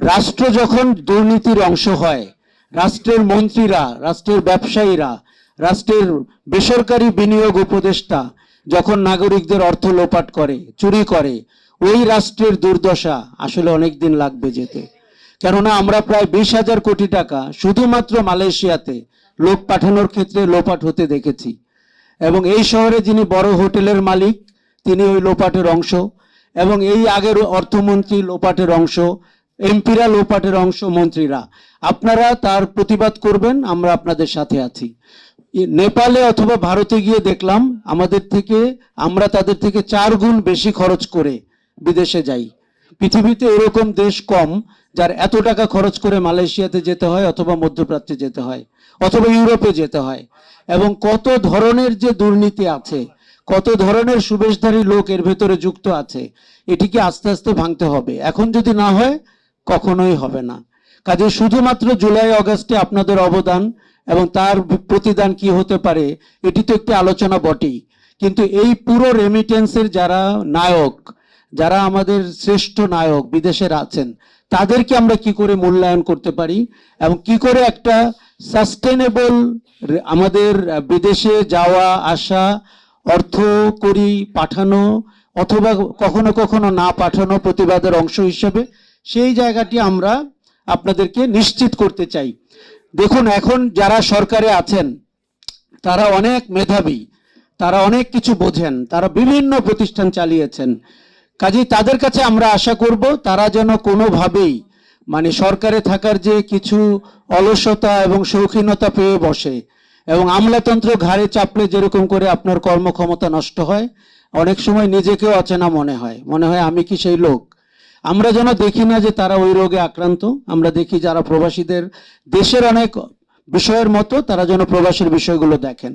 রাষ্ট্র যখন দুর্নীতির অংশ হয়, রাষ্ট্রের মন্ত্রীরা, রাষ্ট্রের ব্যবসায়ীরা, রাষ্ট্রের বেসরকারি বিনিয়োগ উপদেষ্টা যখন নাগরিকদের অর্থ লোপাট করে, চুরি করে, ওই রাষ্ট্রের দুর্দশা আসলে অনেক দিন লাগবে যেতে। কেননা আমরা প্রায় বিশ হাজার কোটি টাকা শুধুমাত্র মালয়েশিয়াতে লোক পাঠানোর ক্ষেত্রে লোপাট হতে দেখেছি। এবং এই শহরে যিনি বড় হোটেলের মালিক, তিনি ওই লোপাটের অংশ এবং এই আগের অর্থমন্ত্রী লোপাটের অংশ এমপিরা লোপাটের অংশ মন্ত্রীরা। আপনারা তার প্রতিবাদ করবেন, আমরা আপনাদের সাথে আছি। নেপালে অথবা ভারতে গিয়ে দেখলাম, আমাদের থেকে, আমরা তাদের থেকে চার গুণ বেশি খরচ করে বিদেশে যাই। পৃথিবীতে এরকম দেশ কম, যার এত টাকা খরচ করে মালয়েশিয়াতে যেতে হয় অথবা মধ্যপ্রাচ্যে যেতে হয়, অথবা ইউরোপে যেতে হয়। এবং কত ধরনের যে দুর্নীতি আছে, কত ধরনের সুবেশধারী লোক এর ভেতরে যুক্ত আছে, এটিকে আস্তে আস্তে ভাঙতে হবে। এখন যদি না হয় কখনোই হবে না। কাজে শুধুমাত্র জুলাই, অগস্টে আপনাদের অবদান এবং তার প্রতিদান কি হতে পারে, এটি তো একটি আলোচনা বটেই। কিন্তু এই পুরো রেমিটেন্সের যারা নায়ক, যারা আমাদের শ্রেষ্ঠ নায়ক বিদেশের আছেন, তাদেরকে আমরা কি করে মূল্যায়ন করতে পারি এবং কি করে একটা সাস্টেনেবল আমাদের বিদেশে যাওয়া, আসা, অর্থ করি, পাঠানো, অথবা কখনো কখনো না পাঠানো প্রতিবাদের অংশ হিসেবে সেই জায়গাটি আমরা আপনাদেরকে নিশ্চিত করতে চাই। দেখুন, এখন যারা সরকারে আছেন, তারা অনেক মেধাবী, তারা অনেক কিছু বোঝেন, তারা বিভিন্ন প্রতিষ্ঠান চালিয়েছেন। কাজেই তাদের কাছে আমরা আশা করব, তারা যেন কোনোভাবেই মানে সরকারে থাকার যে কিছু অলসতা এবং শৌখিনতা পেয়ে বসে এবং আমলাতন্ত্র ঘাড়ে চাপলে যেরকম করে আপনার কর্মক্ষমতা নষ্ট হয়, অনেক সময় নিজেকেও অচেনা মনে হয়। মনে হয়, আমি কি সেই লোক? আমরা যেন দেখি না যে তারা ওই রোগে আক্রান্ত, আমরা দেখি যারা প্রবাসীদের দেশের অনেক বিষয়ের মতো তারা যেন প্রবাসীর বিষয়গুলো দেখেন।